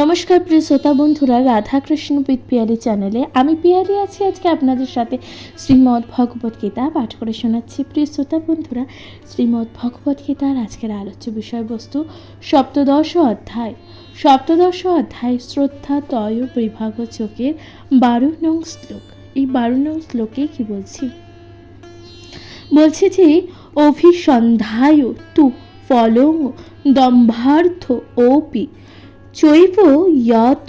নমস্কার প্রিয় শ্রোতা বন্ধুরা, রাধাকৃষ্ণ পিত পিয়ারি চ্যানেলে আমি পিয়ারি আছি আজকে আপনাদের সাথে শ্রীমদ্ ভগবত গীতা পাঠ করে শোনাচ্ছি। প্রিয় শ্রোতা বন্ধুরা, শ্রীমদ্ ভগবত গীতার আজকের আলোচ্য বিষয়বস্তু সপ্তদশ অধ্যায়। সপ্তদশ অধ্যায় শ্রদ্ধা, তয়, বিভাগ চোখের বারো নং শ্লোক। এই বারো নং শ্লোকে কি বলছি? বলছে যে অভিসন্ধায় তু ফলং দম্ভার্থ ওপি চৈব ইয়াত।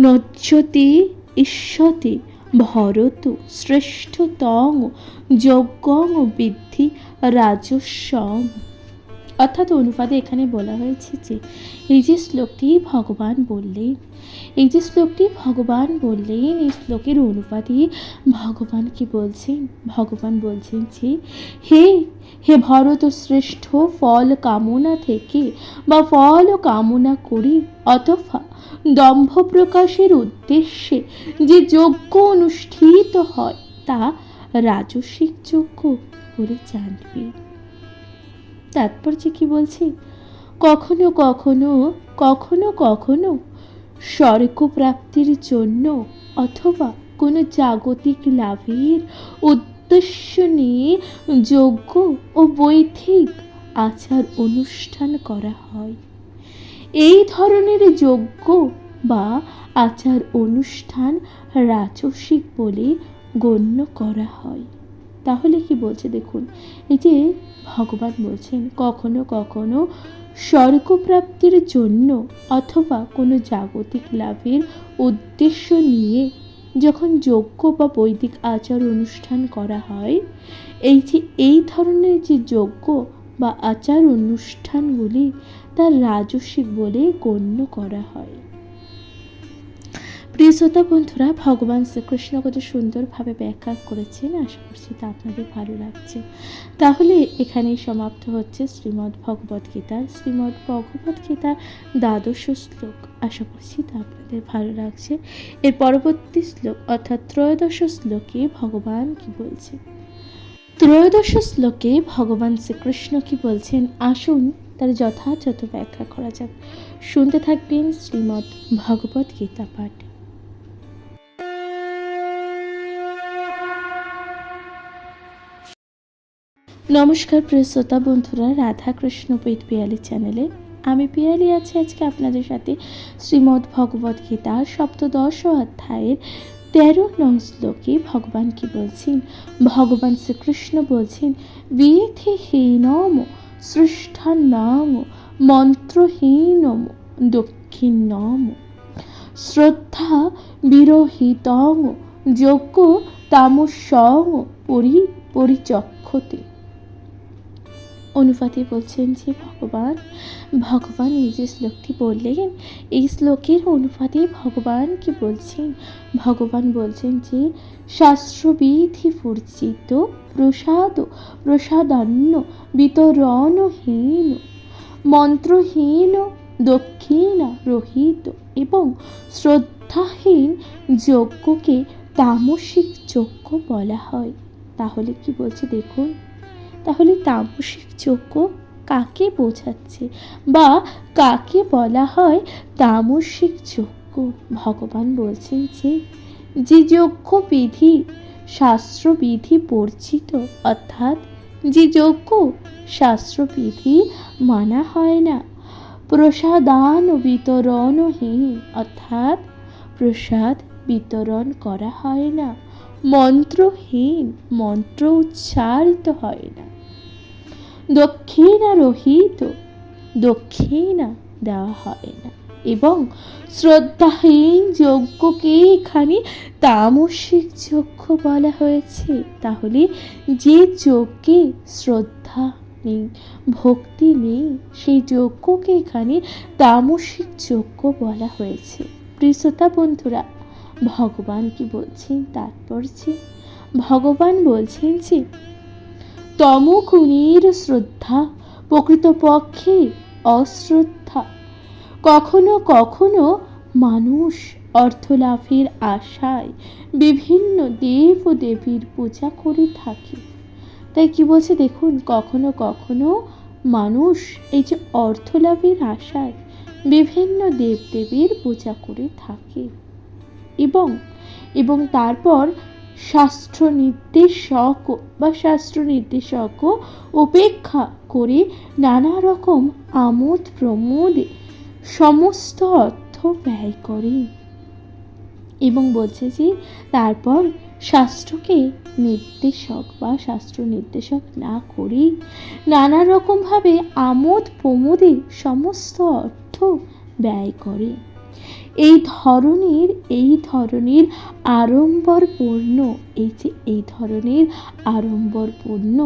নজ্যতি ঈশ্বতি ভরত শ্রেষ্ঠতং যজ্ঞং বিদ্ধি রাজস্বম। অর্থাৎ অনুপাতে এখানে বলা হয়েছে যে, এই যে শ্লোকটি ভগবান বললেন, এই যে শ্লোকটি ভগবান বললেন, এই শ্লোকের অনুপাতে ভগবান কি বলছেন? ভগবান বলছেন যে, হে হে ভরত শ্রেষ্ঠ, ফল কামনা থেকে বা ফল কামনা করি, অথবা দম্ভ প্রকাশের উদ্দেশ্যে যে যজ্ঞ অনুষ্ঠিত হয়, তা রাজস্বিক যজ্ঞ বলে জানবে। তাৎপর্য কি বলছি? কখনো কখনো কখনো কখনো স্বর্গ প্রাপ্তির জন্য অথবা কোনো জাগতিক লাভের উদ্দেশ্য নিয়ে যোগ্য ও বৈধিক আচার অনুষ্ঠান করা হয়। এই ধরনের যোগ্য বা আচার অনুষ্ঠান রাজস্বিক বলে গণ্য করা হয়। তাহলে কি বলছে দেখুন, এই যে ভগবান বলছেন, কখনো কখনো স্বর্গপ্রাপ্তির জন্য অথবা কোনো জাগতিক লাভের উদ্দেশ্য নিয়ে যখন যজ্ঞ বা বৈদিক আচার অনুষ্ঠান করা হয়, এই যে, এই ধরনের যে যজ্ঞ বা আচার অনুষ্ঠানগুলি তার রাজস্বিক বলে গণ্য করা হয়। প্রিয় শ্রোতা বন্ধুরা, ভগবান শ্রীকৃষ্ণ কত সুন্দরভাবে ব্যাখ্যা করেছেন, আশা করছি তা আপনাদের ভালো লাগছে। তাহলে এখানেই সমাপ্ত হচ্ছে শ্রীমদ্ ভগবত গীতার শ্রীমদ্ ভগবত গীতার দ্বাদশ শ্লোক। আশা করছি তা আপনাদের ভালো লাগছে। এর পরবর্তী শ্লোক, অর্থাৎ ত্রয়োদশ শ্লোকে ভগবান কি বলছে? ত্রয়োদশ শ্লোকে ভগবান শ্রীকৃষ্ণ কি বলছেন? আসুন তার যথাযথ ব্যাখ্যা করা যাক। শুনতে থাকবেন শ্রীমদ্ ভগবত গীতা পাঠ। নমস্কার, প্রিয় শ্রোতা বন্ধুরা রাধাকৃষ্ণ পেট পিয়ালি চ্যানেলে। আমি পিয়ালি আছি আজকে আপনাদের সাথে শ্রীমদ্ ভগবত গীতার সপ্তদশ অধ্যায়ের তেরো নং শ্লোকে ভগবান কি বলছেন? ভগবান শ্রীকৃষ্ণ বলছেন বিধিহীনম সৃষ্ঠান্নাম, মন্ত্রহীনম, দক্ষিণম। শ্রদ্ধা বিরহিতং যজ্ঞ তামসং পরি, পরিচক্ষতে। অনুপাতে বলছেন যে ভগবান ভগবান এই যে শ্লোকটি বললেন, এই শ্লোকের অনুপাতে ভগবান কি বলছেন? ভগবান বলছেন যে শাস্ত্রবিধি পরিচিত প্রসাদ প্রসাদান্য বিতরণহীন মন্ত্রহীন, দক্ষিণ রহিত এবং শ্রদ্ধাহীন যজ্ঞকে তামসিক যজ্ঞ বলা হয়। তাহলে কি বলছে দেখুন। তাহলে তামসিক যজ্ঞ কাকে বোঝাচ্ছে? বা কাকে বলা হয় তামসিক যজ্ঞ? ভগবান বলছেন যে যে যজ্ঞ বিধি শাস্ত্রবিধি পরিচিত অর্থাৎ যে যজ্ঞ শাস্ত্রবিধি মানা হয় না, প্রসাদান বিতরণহীন অর্থাৎ প্রসাদ বিতরণ করা হয় না। মন্ত্রহীন, মন্ত্র উচ্চারিত হয় না। দক্ষিণা রহিত, দক্ষিণা দেওয়া হয় না। এবং শ্রদ্ধাহীন যজ্ঞকে এখানে তামসিক যজ্ঞ বলা হয়েছে। তাহলে যে যজ্ঞে শ্রদ্ধা নেই, ভক্তি নেই, সেই যজ্ঞকে এখানে তামসিক যজ্ঞ বলা হয়েছে। প্রিয়তা বন্ধুরা ভগবান কি বলছেন? তাৎপর্য ভগবান বলছেন যে তমগুণের শ্রদ্ধা, প্রকৃতপক্ষে অশ্রদ্ধা। কখনো কখনো মানুষ অর্থলাভের আশায় বিভিন্ন দেব ও দেবীর পূজা করে থাকে। তাই কি বলছে দেখুন, কখনো কখনো মানুষ এই যে অর্থলাভের আশায় বিভিন্ন দেবদেবীর পূজা করে থাকে। এবং এবং তারপর শাস্ত্র নির্দেশক বা শাস্ত্র নির্দেশক উপেক্ষা করে নানা রকম আমোদ প্রমোদে সমস্ত অর্থ ব্যয় করে। এবং বলছে যে, তারপর শাস্ত্রকে নির্দেশক বা শাস্ত্র নির্দেশক না করেই নানা রকমভাবে আমোদ প্রমোদে সমস্ত অর্থ ব্যয় করে। এই ধরনের এই ধরনের আড়ম্বরপূর্ণ, এই যে এই ধরনের আড়ম্বরপূর্ণ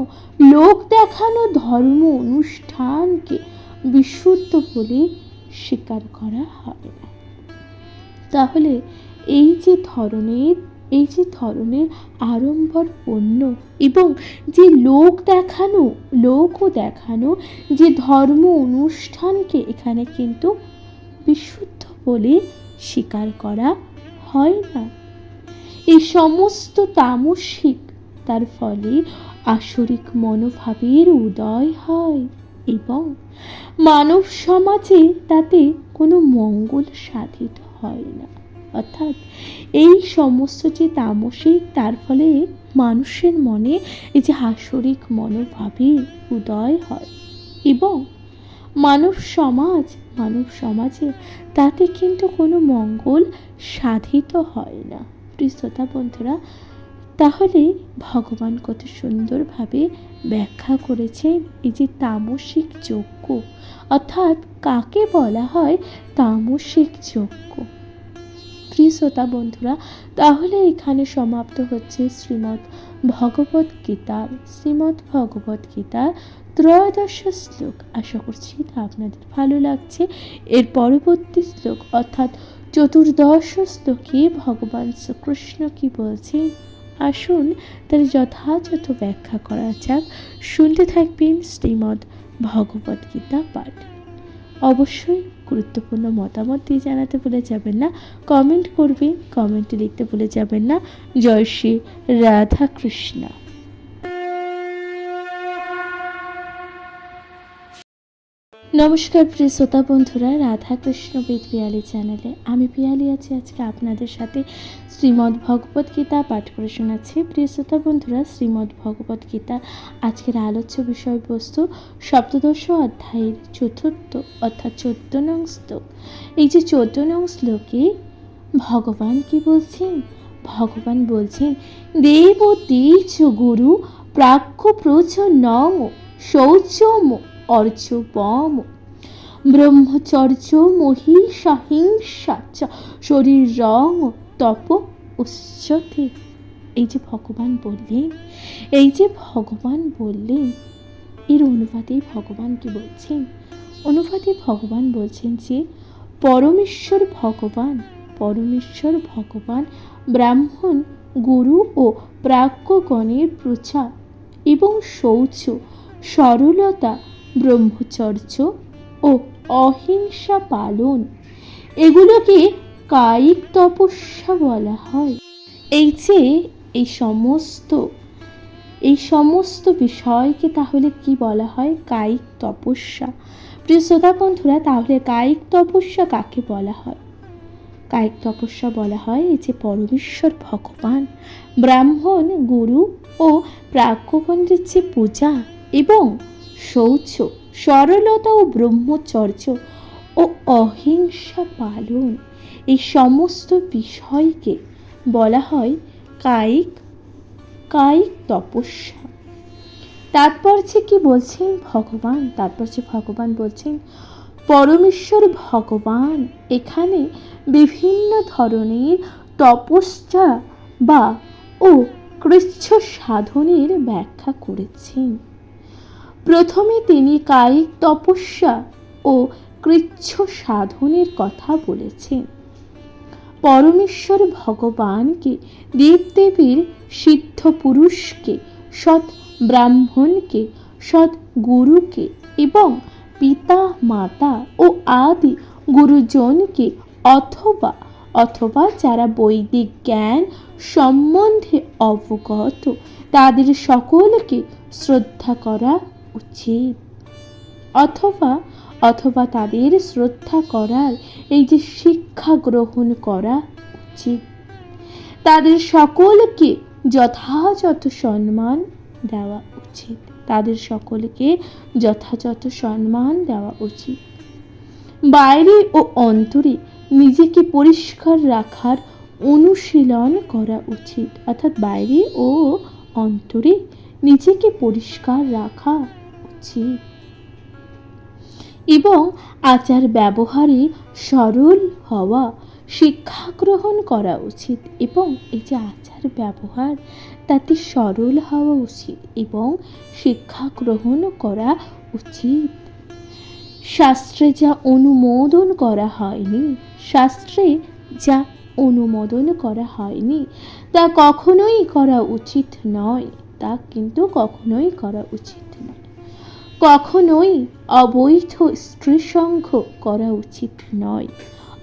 লোক দেখানো ধর্ম অনুষ্ঠানকে বিশুদ্ধ বলে স্বীকার করা হবে না। তাহলে এই যে ধরনের, এই যে ধরনের আড়ম্বরপূর্ণ এবং যে লোক দেখানো, লোকও দেখানো যে ধর্ম অনুষ্ঠানকে এখানে কিন্তু বিশুদ্ধ বলে স্বীকার করা হয় না। এই সমস্ত তামসিক তার ফলে আসরিক মনোভাবের উদয় হয় এবং মানব সমাজে তাতে কোনো মঙ্গল সাধিত হয় না। অর্থাৎ এই সমস্ত যে তামসিক তার ফলে মানুষের মনে এই যে হাসরিক মনোভাবের উদয় হয় এবং মানব সমাজ মানব সমাজে, তাতে কিন্তু কোনো মঙ্গল সাধিত হয় না। প্রিয় শ্রোতা বন্ধুরা, তাহলে ভগবান কত সুন্দরভাবে ব্যাখ্যা করেছেন এই যে তামসিক যজ্ঞ। অর্থাৎ কাকে বলা হয় তামসিক যজ্ঞ? প্রিয় শ্রোতা বন্ধুরা, তাহলে এখানে সমাপ্ত হচ্ছে শ্রীমদ্ ভগবত গীতার শ্রীমদ্ ভগবত গীতার ত্রয়োদশ শ্লোক। আশা করছি তা আপনাদের ভালো লাগছে। এর পরবর্তী শ্লোক, অর্থাৎ চতুর্দশ শ্লোকে ভগবান শ্রীকৃষ্ণ কি বলছেন? আসুন তার যথাযথ ব্যাখ্যা করা যাক। শুনতে থাকবেন শ্রীমদ্ ভগবত গীতা পাঠ। অবশ্যই গুরুত্বপূর্ণ মতামত দিয়ে জানাতে ভুলে যাবেন না। কমেন্ট করবেন, কমেন্টে লিখতে ভুলে যাবেন না। জয় শ্রী রাধা কৃষ্ণা নমস্কার প্রিয় শ্রোতা বন্ধুরা রাধাকৃষ্ণ বেদ পিয়ালি চ্যানেলে। আমি পিয়ালি আছি, আজকে আপনাদের সাথে শ্রীমদ্ ভগবত গীতা পাঠ করে শোনাচ্ছি। প্রিয় শ্রোতা বন্ধুরা, শ্রীমদ্ ভগবত গীতা আজকের আলোচ্য বিষয়বস্তু সপ্তদশ অধ্যায়ের চতুর্থ অর্থাৎ চোদ্দ নং শ্লোক। এই যে চোদ্দ নং শ্লোকে ভগবান কি বলছেন? ভগবান বলছেন দেব তেজ গুরু প্রাক্ষ প্রচ নং শৌচম অর্চপম ব্রহ্মচর্য মহিষাহিংসা চ। শরীর রং তপ উচ্চতে এই যে ভগবান বললেন, এই যে ভগবান বললেন, এর অনুবাদে ভগবান কি বলছেন? অনুবাদে ভগবান বলছেন যে, পরমেশ্বর ভগবান পরমেশ্বর ভগবান ব্রাহ্মণ, গুরু ও প্রাজ্ঞগণের প্রচার এবং শৌচ, সরলতা ব্রহ্মচর্য ও অহিংসা পালন। এগুলোকে কায়িক তপস্যা বলা হয়। এই যে এই সমস্ত এই সমস্ত বিষয়কে তাহলে কি বলা হয়? কায়িক তপস্যা। প্রিয় শ্রোতা বন্ধুরা, তাহলে কায়িক তপস্যা কাকে বলা হয়? কায়িক তপস্যা বলা হয় এই যে পরমেশ্বর ভগবান, ব্রাহ্মণ, গুরু ও প্রাজ্ঞগণের যে পূজা এবং শৌচ, সরলতা ও ব্রহ্মচর্য ও অহিংসা পালন। এই সমস্ত বিষয়কে বলা হয় কায়িক কায়িক তপস্যা। তারপর যে কি বলছেন ভগবান? তারপর যে ভগবান বলছেন পরমেশ্বর ভগবান, এখানে বিভিন্ন ধরনের তপস্যা বা ও কৃচ্ছ সাধনের ব্যাখ্যা করেছেন। প্রথমে তিনি কায়িক তপস্যা ও কৃচ্ছ সাধনের কথা বলেছেন। পরমেশ্বর ভগবানকে, দেবদেবীর সিদ্ধ পুরুষকে সৎ ব্রাহ্মণকে, সৎ গুরুকে এবং পিতা, মাতা ও আদি গুরুজনকে অথবা অথবা যারা বৈদিক জ্ঞান সম্বন্ধে অবগত, তাদের সকলকে শ্রদ্ধা করা উচিত। অথবা অথবা তাদের শ্রদ্ধা করার এই যে শিক্ষা গ্রহণ করা উচিত। তাদের সকলকে যথাযথ সম্মান দেওয়া উচিত। তাদের সকলকে যথাযথ সম্মান দেওয়া উচিত। বাইরে ও অন্তরে নিজেকে পরিষ্কার রাখার অনুশীলন করা উচিত। অর্থাৎ বাইরে ও অন্তরে নিজেকে পরিষ্কার রাখা উচিত এবং আচার ব্যবহারে সরল হওয়া, শিক্ষা গ্রহণ করা উচিত এবং এই যে আচার ব্যবহার, তাতে সরল হওয়া উচিত এবং শিক্ষা গ্রহণ করা উচিত। শাস্ত্রে যা অনুমোদন করা হয়নি, শাস্ত্রে যা অনুমোদন করা হয়নি, তা কখনোই করা উচিত নয়, তা কিন্তু কখনোই করা উচিত নয়। কখনোই অবৈধ স্ত্রীসংঘ করা উচিত নয়।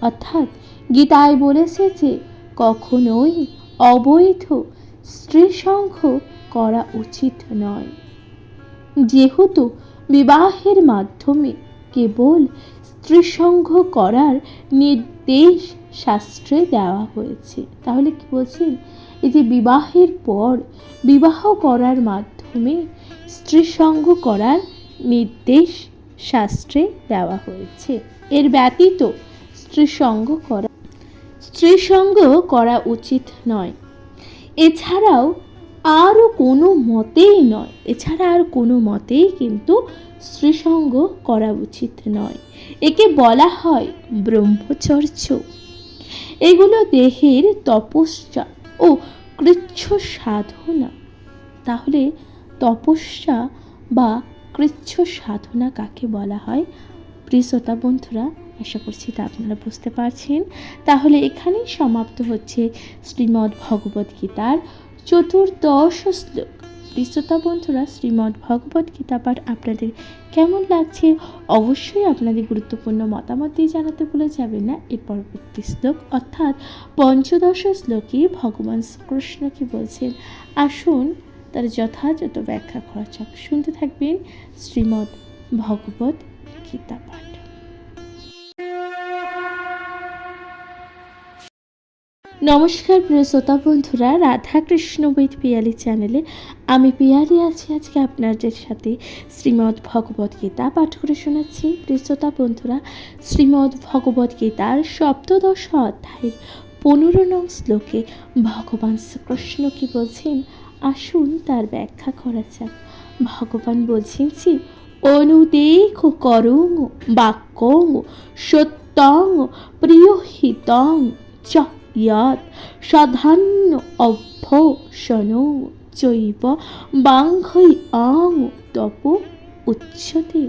অর্থাৎ গীতায় বলেছে যে কখনোই অবৈধ স্ত্রীসংঘ করা উচিত নয়। যেহেতু বিবাহের মাধ্যমে কেবল স্ত্রীসংঘ করার নির্দেশ শাস্ত্রে দেওয়া হয়েছে, তাহলে কি বলছেন? এই যে বিবাহের পর বিবাহ করার মাধ্যমে স্ত্রীসংঘ করার নির্দেশ শাস্ত্রে দেওয়া হয়েছে। এর ব্যতীত স্ত্রীসঙ্গ করা স্ত্রীসঙ্গ করা উচিত নয়। এছাড়াও আরও কোনো মতেই নয়। এছাড়া আর কোনো মতেই কিন্তু স্ত্রীসঙ্গ করা উচিত নয়। একে বলা হয় ব্রহ্মচর্য। এগুলো দেহের তপস্যা ও কৃচ্ছ সাধনা তাহলে তপস্যা বা কৃচ্ছ সাধনা কাকে বলা হয়? প্রিয় শ্রোতা বন্ধুরা, আশা করছি তা আপনারা বুঝতে পারছেন। তাহলে এখানেই সমাপ্ত হচ্ছে শ্রীমদ্ ভগবদ্ গীতার চতুর্দশ শ্লোক। প্রিয়তা বন্ধুরা, শ্রীমদ্ ভগবদ্ গীতা পাঠ আপনাদের কেমন লাগছে? অবশ্যই আপনাদের গুরুত্বপূর্ণ মতামত দিয়ে জানাতে ভুলে যাবেন না। এর পরবর্তী শ্লোক, অর্থাৎ পঞ্চদশ শ্লোকে ভগবান শ্রীকৃষ্ণ কি বলছেন, আসুন তার যথাযথ ব্যাখ্যা করা যাক শুনতে থাকবেন শ্রীমদ্ ভগবদ্ গীতা পাঠ। নমস্কার প্রিয় শ্রোতা বন্ধুরা রাধা কৃষ্ণ বৈদ পিয়ালি চ্যানেলে আমি পিয়ালি আছি। আজকে আপনাদের সাথে শ্রীমদ্ ভগবদ গীতা পাঠ করে শোনাচ্ছি। প্রিয় শ্রোতা বন্ধুরা, শ্রীমদ্ ভগবদ গীতার সপ্তদশ অধ্যায়ের পনেরো নং শ্লোকে ভগবান শ্রীকৃষ্ণ কি বলছেন? আসুন তার ব্যাখ্যা করা যাক। ভগবান বলছেন যে, অনুদেখ করং, বাক্যং, সত্যং, প্রিয়হিতং চ ইয়াত সাধান্য অভ্যসন, চৈব বাংহৈ আং তপ উচ্চতে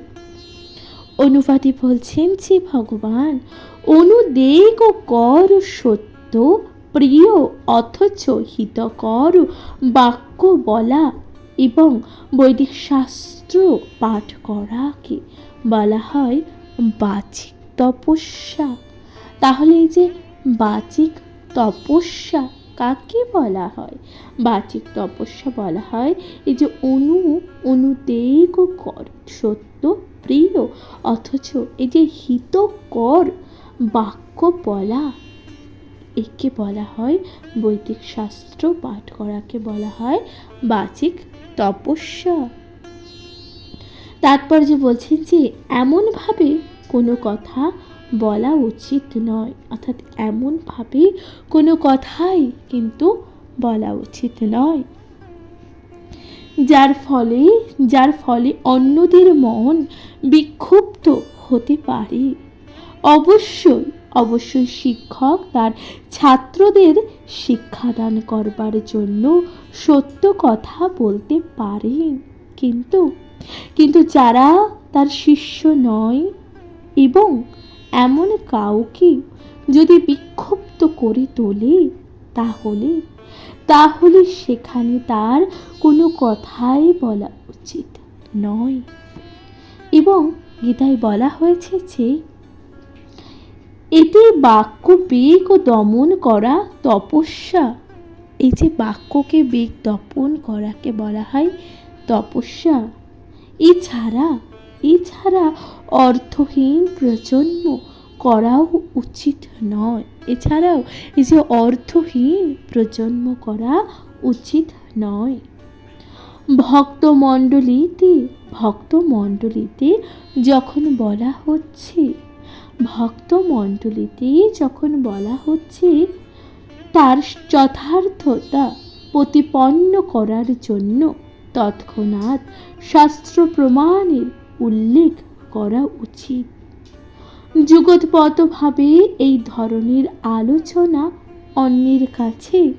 অনুবাদে বলছেন যে, ভগবান অনুদেগ কর সত্য প্রিয়, অথচ হিতকর বাক্য বলা এবং বৈদিক শাস্ত্র পাঠ করাকে বলা হয় বাচিক তপস্যা। তাহলে এই যে বাচিক তপস্যা কাকে বলা হয়? বাচিক তপস্যা বলা হয় এই যে অনু অনুদেগ কর, সত্য, প্রিয়, অথচ এই যে হিতকর বাক্য বলা একে বলা হয় বৈদিক শাস্ত্র, পাঠ করাকে বলা হয় বাচিক তপস্যা। তাৎপর্য বলছেন যে, এমনভাবে কোনো কথা বলা উচিত নয়, অর্থাৎ এমনভাবে কোনো কথাই কিন্তু বলা উচিত নয়। যার ফলে যার ফলে অন্যদের মন বিক্ষুব্ধ হতে পারে। অবশ্যই অবশ্যই শিক্ষক তার ছাত্রদের শিক্ষাদান করবার জন্য সত্য কথা বলতে পারেন কিন্তু কিন্তু যারা তার শিষ্য নয় এবং এমন কাউকে যদি বিক্ষুব্ধ করে তোলে, তাহলে তাহলে সেখানে তার কোনো কথাই বলা উচিত নয়। এবং গীতায় বলা হয়েছে যে এতে বাক্য বেগ ও দমন করা তপস্যা। এই যে বাক্যকে বেগ দপন করাকে বলা হয় তপস্যা। এছাড়া এছাড়া অর্থহীন প্রজন্ম করাও উচিত নয়। এছাড়াও এই যে অর্থহীন প্রজন্ম করা উচিত নয়। ভক্তমণ্ডলীতে ভক্তমণ্ডলীতে যখন বলা হচ্ছে ভক্তমণ্ডলীতে যখন বলা হচ্ছে, তার যথার্থতা প্রতিপন্ন করার জন্য তৎক্ষণাৎ শাস্ত্র প্রমাণের উল্লেখ করা উচিত। যুগতপতভাবে এই ধরনের আলোচনা অন্যের কাছে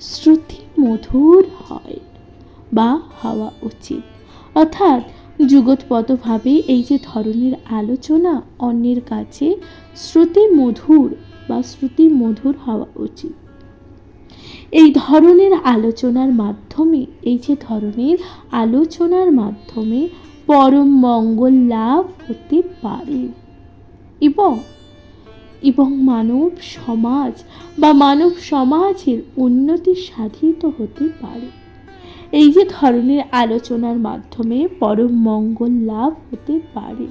শ্রুতি মধুর হয় বা হওয়া উচিত। অর্থাৎ যুগতপতভাবে এই যে ধরনের আলোচনা অন্যের কাছে শ্রুতি মধুর বা শ্রুতি মধুর হওয়া উচিত। এই ধরনের আলোচনার মাধ্যমে, এই যে ধরনের আলোচনার মাধ্যমে পরম মঙ্গল লাভ হতে পারে। এবং এবং মানব সমাজ বা মানব সমাজের উন্নতি সাধিত হতে পারে। এই যে ধরনের আলোচনার মাধ্যমে পরম মঙ্গল লাভ হতে পারে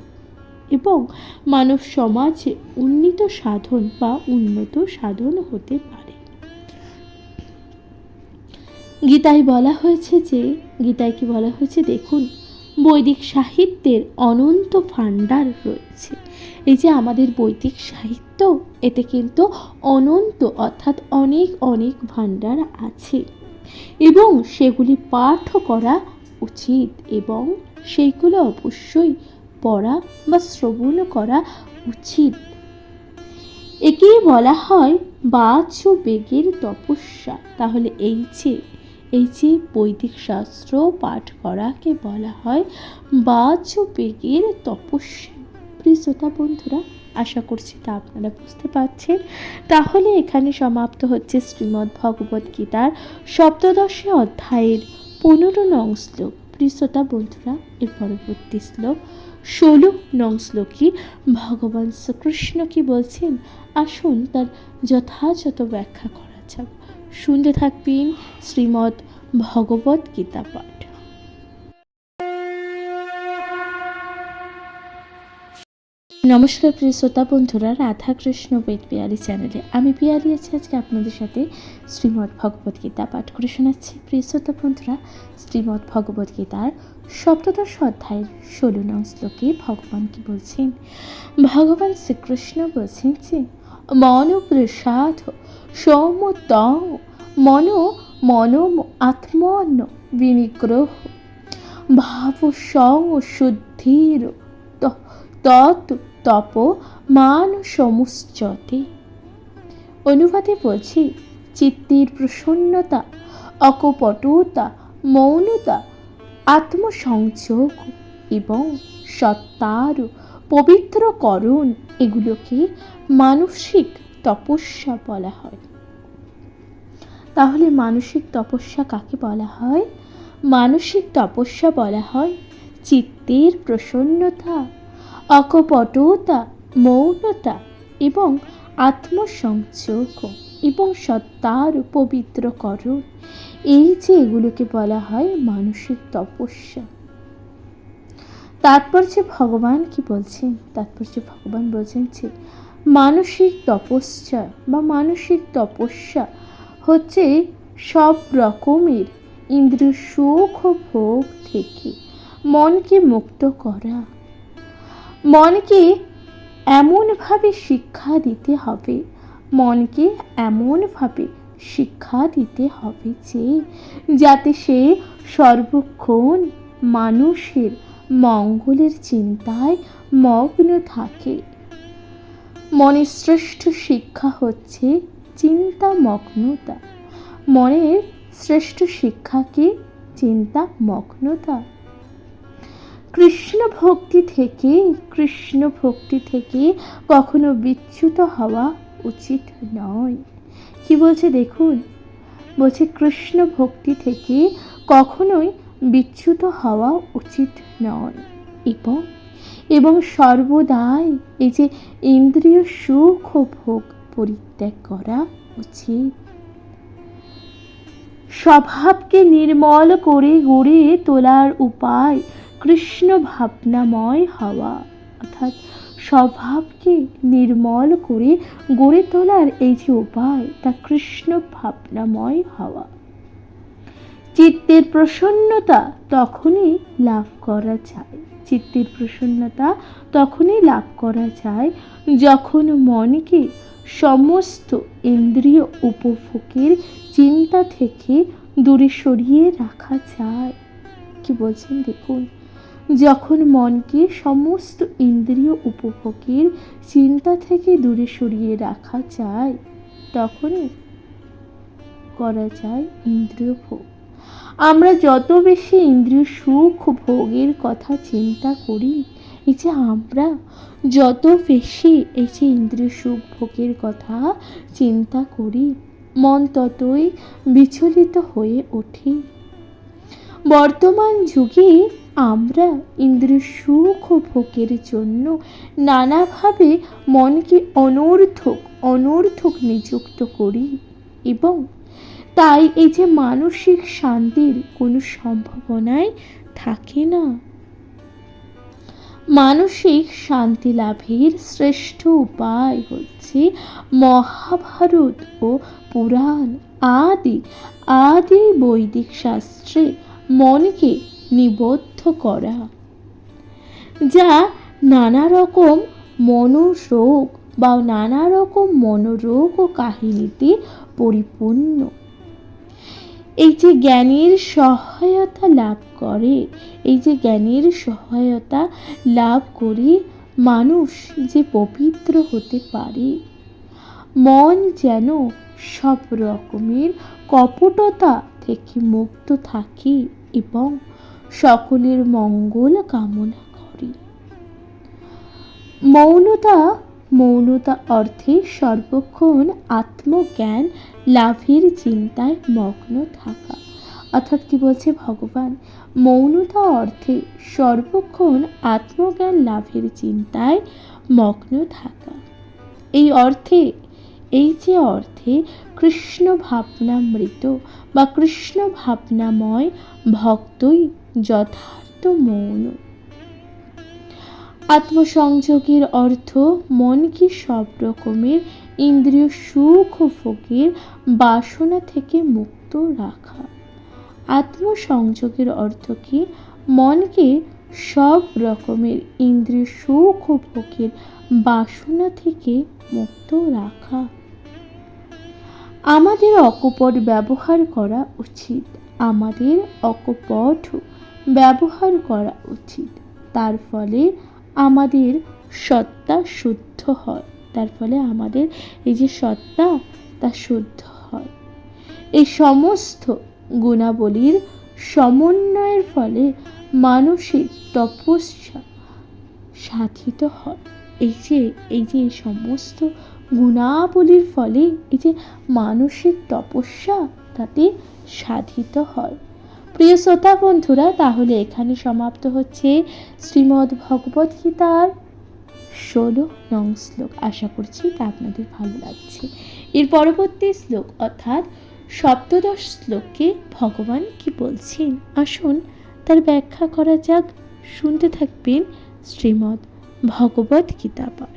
এবং মানব সমাজে উন্নীত সাধন বা উন্নত সাধন হতে পারে। গীতায় বলা হয়েছে যে, গীতায় কি বলা হয়েছে দেখুন, বৈদিক সাহিত্যের অনন্ত ভাণ্ডার রয়েছে। এই যে আমাদের বৈদিক সাহিত্য, এতে কিন্তু অনন্ত অর্থাৎ অনেক অনেক ভাণ্ডার আছে। এবং সেগুলি পাঠ করা উচিত এবং সেইগুলো অবশ্যই পড়া বা শ্রবণ করা উচিত। একেই বলা হয় বাচ ও বেগের তপস্যা। তাহলে এই যে এই যে বৈদিক শাস্ত্র পাঠ করাকে বলা হয় বাচ ও বেগের তপস্যা। প্রিয় শ্রোতা বন্ধুরা আশা করছি তা আপনারা বুঝতে পারছেন। তাহলে এখানে সমাপ্ত হচ্ছে শ্রীমদ্ ভগবদ্ গীতার সপ্তদশী অধ্যায়ের পনেরো নং শ্লোক। প্রিয় শ্রোতা, বন্ধুরা, এর পরবর্তী শ্লোক। ষোলো নং শ্লোকী ভগবান শ্রীকৃষ্ণ কি বলছেন? আসুন তার যথাযথ ব্যাখ্যা করা যাক। শুনতে থাকবেন শ্রীমদ্ ভগবত গীতা পাঠ। নমস্কার প্রিয় শ্রোতা বন্ধুরা, রাধা কৃষ্ণ বেদ পিয়ালি চ্যানেলে। আমি পিয়ালি আছি, আজকে আপনাদের সাথে শ্রীমদ্ ভগবত গীতা পাঠ করে শোনাচ্ছি। প্রিয় শ্রোতা বন্ধুরা, শ্রীমদ্ ভগবত গীতার সপ্তদশ অধ্যায়ের ষোলো নং শ্লোকে ভগবান কি বলছেন? ভগবান শ্রীকৃষ্ণ বলছেন যে, মন প্রসাদ সৌমত মন মন আত্মন বিনিগ্রহ, ভাব সং শুদ্ধির তৎ তপ মান সমুচ্চতে অনুবাদে বলছি, চিত্তির প্রসন্নতা, অকপটতা, মৌনতা, আত্মসংযোগ এবং সত্তার পবিত্রকরণ এগুলোকে মানসিক তপস্যা বলা হয়। তাহলে মানসিক তপস্যা কাকে বলা হয়? মানসিক তপস্যা বলা হয় চিত্তের প্রসন্নতা। অকপটতা, মৌনতা এবং আত্মসংযোগ এবং সত্তার পবিত্রকরণ এই যে এগুলোকে বলা হয় মানসিক তপস্যা। তাৎপর্য ভগবান কি বলছেন? তাৎপর্য ভগবান বলছেন যে, মানসিক তপস্যা বা মানসিক তপস্যা হচ্ছে সব রকমের ইন্দ্রিয় সুখ ভোগ থেকে মনকে মুক্ত করা। মনকে এমনভাবে শিক্ষা দিতে হবে, মনকে এমনভাবে শিক্ষা দিতে হবে যে, যাতে সে সর্বক্ষণ মানুষের মঙ্গলের চিন্তায় মগ্ন থাকে। মনের শ্রেষ্ঠ শিক্ষা হচ্ছে চিন্তা মগ্নতা মনের শ্রেষ্ঠ শিক্ষাকে চিন্তা মগ্নতা কৃষ্ণ ভক্তি থেকে, কৃষ্ণ ভক্তি থেকে কখনো বিচ্যুত হওয়া উচিত নয়। কি বলছে দেখুন? বলছে কৃষ্ণ ভক্তি থেকে কখনোই বিচ্যুত হওয়া উচিত নয়। এবং এবং সর্বদাই এই যে ইন্দ্রিয় সুখ ও ভোগ পরিত্যাগ করা উচিত। স্বভাবকে নির্মল করে গড়ে তোলার উপায় কৃষ্ণ ভাবনাময় হওয়া, অর্থাৎ স্বভাবকে নির্মল করে গড়ে তোলার এই যে উপায়, তা কৃষ্ণ ভাবনাময় হওয়া। চিত্তের প্রসন্নতা তখনই লাভ করা যায়। চিত্তের প্রসন্নতা তখনই লাভ করা যায় যখন মনকে সমস্ত ইন্দ্রিয় উপভোগের চিন্তা থেকে দূরে সরিয়ে রাখা যায়। কি বলছেন? দেখুন। যখন মনকে সমস্ত ইন্দ্রিয় উপভোগের চিন্তা থেকে দূরে সরিয়ে রাখা যায়, তখনই করা যায় ইন্দ্রিয় ভোগ। আমরা যত বেশি ইন্দ্রিয় সুখ ভোগের কথা চিন্তা করি, এই যে আমরা যত বেশি এই যে ইন্দ্রিয় সুখ ভোগের কথা চিন্তা করি, মন ততই বিচলিত হয়ে ওঠে। বর্তমান যুগে আমরা ইন্দ্রিয় সুখ ভোগের জন্য নানাভাবে মনকে অনর্থক অনর্থক নিযুক্ত করি এবং তাই এই যে মানসিক শান্তির কোনো সম্ভাবনাই থাকে না। মানসিক শান্তি লাভের শ্রেষ্ঠ উপায় হচ্ছে মহাভারত ও পুরাণ আদি আদি বৈদিক শাস্ত্রে মনকে নিবদ্ধ করা, যা নানা রকম মনোরোগ বা নানা রকম মনোরোগ ও কাহিনীতে পরিপূর্ণ। এই যে জ্ঞানের সহায়তা লাভ করে, এই যে জ্ঞানের সহায়তা লাভ করে মানুষ যে পবিত্র হতে পারে, মন যেন সব রকমের কপটতা থেকে মুক্ত থাকে এবং সকলের মঙ্গল কামনা করে। মৌনতা মৌনতা অর্থে সর্বক্ষণ আত্মজ্ঞান, লাভের চিন্তায় মগ্ন থাকা। অর্থাৎ কি বলছে ভগবান? মৌনতা অর্থে সর্বক্ষণ আত্মজ্ঞান, লাভের চিন্তায় মগ্ন থাকা। এই অর্থে, এই যে অর্থে কৃষ্ণ ভাবনামৃত বা কৃষ্ণ ভাবনাময় ভক্তই যথার্থ মৌন। আত্মসংযোগের অর্থ মনকে সব রকমের ইন্দ্রিয় সুখ ও ভোগের বাসনা থেকে মুক্ত রাখা। আত্মসংযোগের অর্থ কি? মনকে সব রকমের ইন্দ্রিয় সুখ ও ভোগের বাসনা থেকে মুক্ত রাখা। আমাদের অকপট ব্যবহার করা উচিত। আমাদের অকপট ব্যবহার করা উচিত। তার ফলে আমাদের সত্তা শুদ্ধ হয়। তার ফলে আমাদের এই যে সত্তা, তা শুদ্ধ হয়। এই সমস্ত গুণাবলীর সমন্বয়ের ফলে মানসিক তপস্যা সাধিত হয়। এই যে এই যে সমস্ত গুণাবলীর ফলে এই যে মানসিক তপস্যা, তাতে সাধিত হয়। প্রিয় শ্রোতা বন্ধুরা, তাহলে এখানে সমাপ্ত হচ্ছে শ্রীমদ্ গীতার ষোলো নং শ্লোক। আশা করছি তা আপনাদের ভালো লাগছে। এর পরবর্তী শ্লোক, অর্থাৎ সপ্তদশ শ্লোকে ভগবান কি বলছেন? আসুন তার ব্যাখ্যা করা যাক। শুনতে থাকবেন শ্রীমদ্ ভগবত গীতা পাঠ।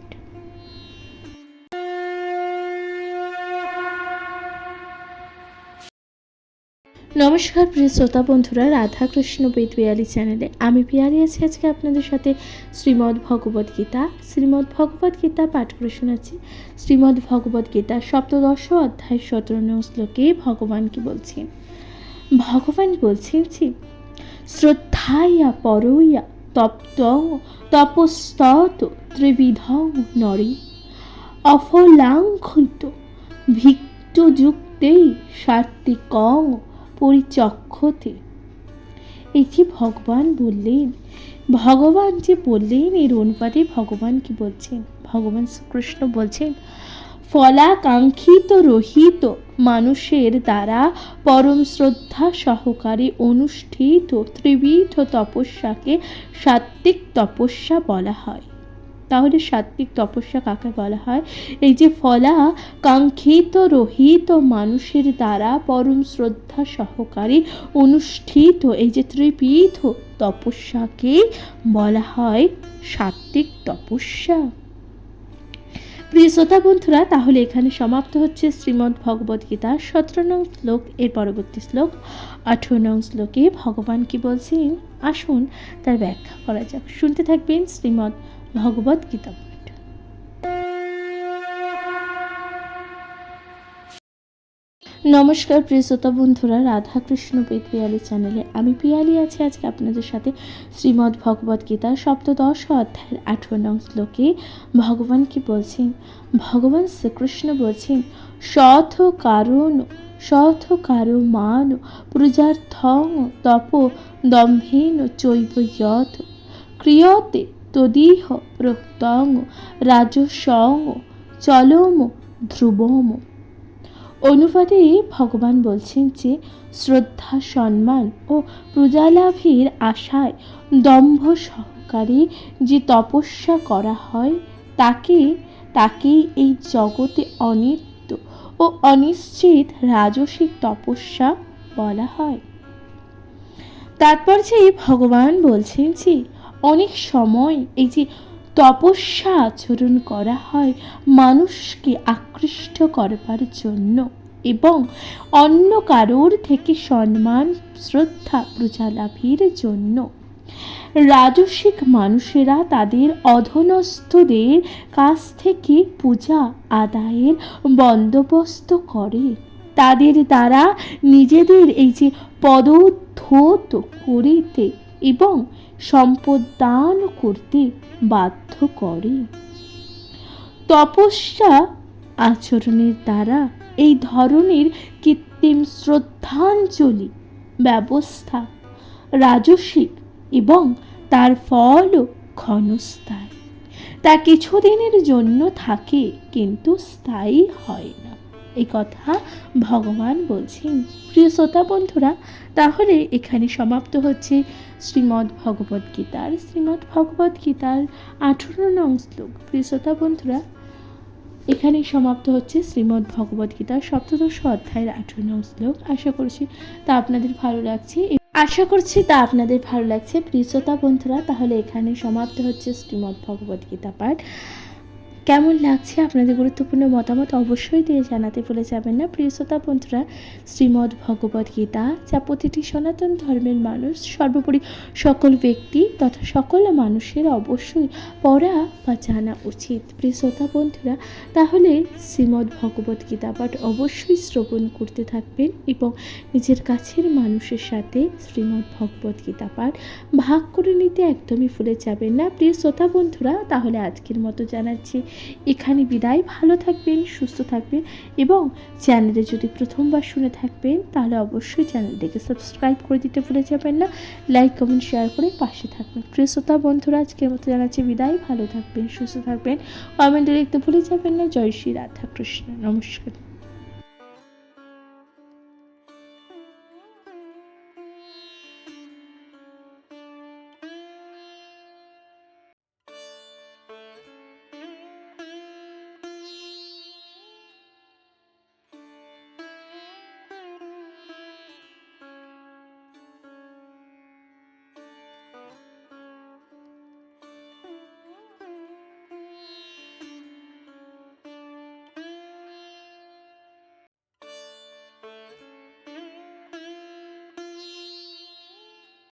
নমস্কার প্রিয় শ্রোতা বন্ধুরা রাধাকৃষ্ণ বেদবিয়ালি চ্যানেলে আমি পিয়ারি আছি আজকে আপনাদের সাথে শ্রীমদ্ ভগবত গীতা। শ্রীমদ্ ভগবত গীতা পাঠ করে শোনাচ্ছি। শ্রীমদ্ ভগবত গীতা সপ্তদশ অধ্যায় সতেরো শ্লোকে ভগবান কি বলছেন ভগবান বলছেন যে শ্রদ্ধাইয়া পরইয়া তপ্তং তপস্তত ত্রিবিধং নরে। অফলাঙ্ঘিত ভিক্তযুক্তেই সাত্বিকং পরিচক্ষতে। যে ভগবান বললেন, ভগবান যে বললেন, এর অনুপাতে ভগবান কি বলছেন? ভগবান শ্রীকৃষ্ণ বলছেন, ফলাকাঙ্ক্ষিত রহিত মানুষের দ্বারা পরম শ্রদ্ধা সহকারে অনুষ্ঠিত ত্রিবিধ তপস্যাকে সাত্ত্বিক তপস্যা বলা হয়। তাহলে সাত্বিক তপস্যা কাকে বলা হয়? এই যে ফলা, কাঙ্ক্ষিত রহিত মানুষের দ্বারা পরম শ্রদ্ধা সহকারে অনুষ্ঠিত এই যে ত্রিপীঠ তপস্যাকেই বলা হয় সাত্বিক তপস্যা। প্রিয় শ্রোতা বন্ধুরা, তাহলে এখানে সমাপ্ত হচ্ছে শ্রীমদ্ ভগবদ গীতা সতেরো নং শ্লোক, এর পরবর্তী শ্লোক, আঠেরো নং শ্লোকে ভগবান কি বলছেন? আসুন তার ব্যাখ্যা করা যাক। শুনতে থাকবেন শ্রীমদ্ ভগবদ গীতা নমস্কার প্রিয় শ্রোতা বন্ধুরা, রাধাকৃষ্ণ পেট পিয়ালি চ্যানেলে আমি পিয়ালি আছি। আজকে আপনাদের সাথে শ্রীমদ্ ভগবদ গীতা সপ্তদশ অধ্যায়ের আঠেরো নং শ্লোকে ভগবান কি বলছেন? ভগবান শ্রীকৃষ্ণ বলছেন সথ কারণ সথ কারও মান প্রজার্থং তপ দম্ভেন চৈব যথ ক্রিয়তে তদিহ প্রক্তং রাজসং চলম, ধ্রুবম। অনুবাদে ভগবান বলছেন যে, শ্রদ্ধা, সম্মান ও প্রজালাভের আশায় দম্ভ সহকারে যে তপস্যা করা হয়, তাকে, তাকেই এই জগতে অনিত্য ও অনিশ্চিত রাজসিক তপস্যা বলা হয়। তারপর যে ভগবান বলছেন যে অনেক সময় এই যে তপস্যা আচরণ করা হয় মানুষকে আকৃষ্ট করবার জন্য এবং অন্য কারোর থেকে সম্মান, শ্রদ্ধা প্রজালাভের জন্য। রাজস্বিক মানুষেরা তাদের অধনস্থদের কাছ থেকে পূজা আদায়ের বন্দোবস্ত করে। তাদের দ্বারা নিজেদের এই যে পদোদ্ধত করিতে এবং সম্পদ দান করতে বাধ্য করে। তপস্যা আচরণের দ্বারা এই ধরনের কৃত্রিম শ্রদ্ধাঞ্জলি, ব্যবস্থা, রাজসিক এবং তার ফলও ক্ষণস্থায়ী, তা কিছুদিনের জন্য থাকে কিন্তু স্থায়ী হয় না। এই কথা ভগবান বলছেন। প্রিয় শ্রোতা বন্ধুরা, তাহলে এখানে সমাপ্ত হচ্ছে শ্রীমদ্ ভগবদ গীতার। শ্রীমদ্ ভগবদ গীতার আঠেরো নং শ্লোক। প্রিয় শ্রোতা বন্ধুরা, এখানেই সমাপ্ত হচ্ছে শ্রীমদ্ ভগবদ গীতার সপ্তদশ অধ্যায়ের আঠেরো নং শ্লোক। আশা করছি তা আপনাদের ভালো লাগছে। আশা করছি তা আপনাদের ভালো লাগছে। প্রিয় শ্রোতা বন্ধুরা, তাহলে এখানে সমাপ্ত হচ্ছে শ্রীমদ্ ভগবদ গীতা পাঠ। কেমন লাগছে আপনাদের গুরুত্বপূর্ণ মতামত অবশ্যই দিয়ে জানাতে ভুলে যাবেন না। প্রিয় শ্রোতা বন্ধুরা, শ্রীমদ্ ভগবদ গীতা যা প্রতিটি সনাতন ধর্মের মানুষ, সর্বোপরি সকল ব্যক্তি তথা সকল মানুষের অবশ্যই পড়া বা জানা উচিত। প্রিয় শ্রোতা বন্ধুরা, তাহলে শ্রীমদ্ ভগবদ গীতা পাঠ অবশ্যই শ্রবণ করতে থাকবেন এবং নিজের কাছের মানুষের সাথে শ্রীমদ্ ভগবদ গীতা পাঠ ভাগ করে নিতে একদমই ভুলে যাবেন না। প্রিয় শ্রোতা বন্ধুরা, তাহলে আজকের মতো জানাচ্ছি। এখানে বিদায়। ভালো থাকবেন, সুস্থ থাকবেন এবং চ্যানেলে যদি প্রথমবার শুনে থাকবেন, তাহলে অবশ্যই চ্যানেলটিকে সাবস্ক্রাইব করে দিতে ভুলে যাবেন না। লাইক, কমেন্ট, শেয়ার করে পাশে থাকবেন প্রিয় শ্রোতা, বন্ধুরা, আজকের মতো জানাচ্ছি বিদায়। ভালো থাকবেন, সুস্থ থাকবেন। কমেন্টে লিখতে ভুলে যাবেন না। জয় শ্রী রাধাকৃষ্ণ। নমস্কার।